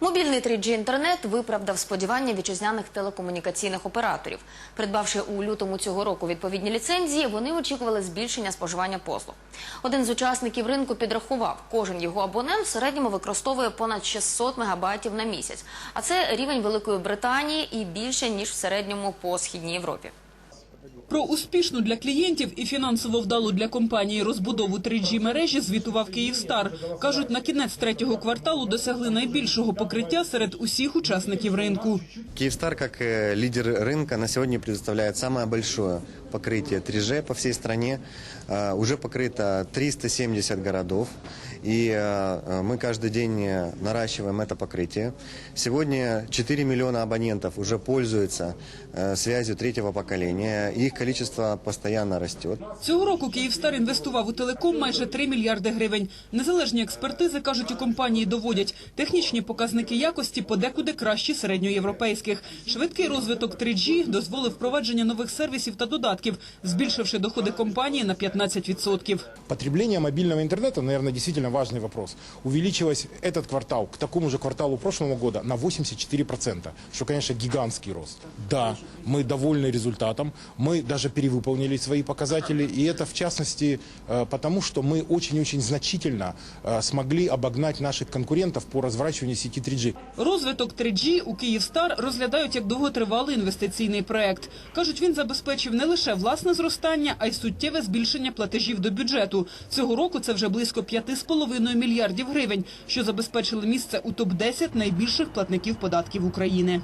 Мобільний 3G інтернет виправдав сподівання вітчизняних телекомунікаційних операторів. Придбавши у лютому цього року відповідні ліцензії, вони очікували збільшення споживання послуг. Один з учасників ринку підрахував, кожен його абонент в середньому використовує понад 600 мегабайтів на місяць. А це рівень Великої Британії і більше ніж в середньому по східній Європі. Про успішну для клієнтів і фінансово вдалу для компанії розбудову 3G мережі звітував Київстар. Кажуть, на кінець третього кварталу досягли найбільшого покриття серед усіх учасників ринку. Киевстар, как э, лидер рынка, на сегодня предоставляет самое большое покрытие 3G по всей стране. Э, Уже покрыто 370 городов, и э, мы каждый день э, наращиваем это покрытие. Сегодня 4 миллиона абонентов уже пользуются э, связью третьего поколения. Их количество постоянно растет. Цього року Київстар інвестував у телеком майже 3 мільярди гривень. Незалежні експертизи, кажуть, у компанії доводять, технічні показники якості подекуди кращі середньоєвропейських. Швидкий розвиток 3G дозволив впровадження нових сервісів та додатків, збільшивши доходи компанії на 15%. Потребление мобильного интернета, наверное, действительно важный вопрос. Увеличилось этот квартал к такому же кварталу прошлого года на 84%, что, конечно, гигантский рост. Да, мы довольны результатом, мы даже перевыполнили свои показатели, и это, в частности, э, потому что мы очень-очень значительно э, смогли обогнать наших конкурентов по разворачиванию сети 3G. Розвиток 3G у Київстар розглядають як довготривалий інвестиційний проект. Кажуть, він забезпечив не лише власне зростання, а й суттєве збільшення платежів до бюджету. Цього року це вже близько 5,5 мільярдів гривень, що забезпечили місце у топ-10 найбільших платників податків України.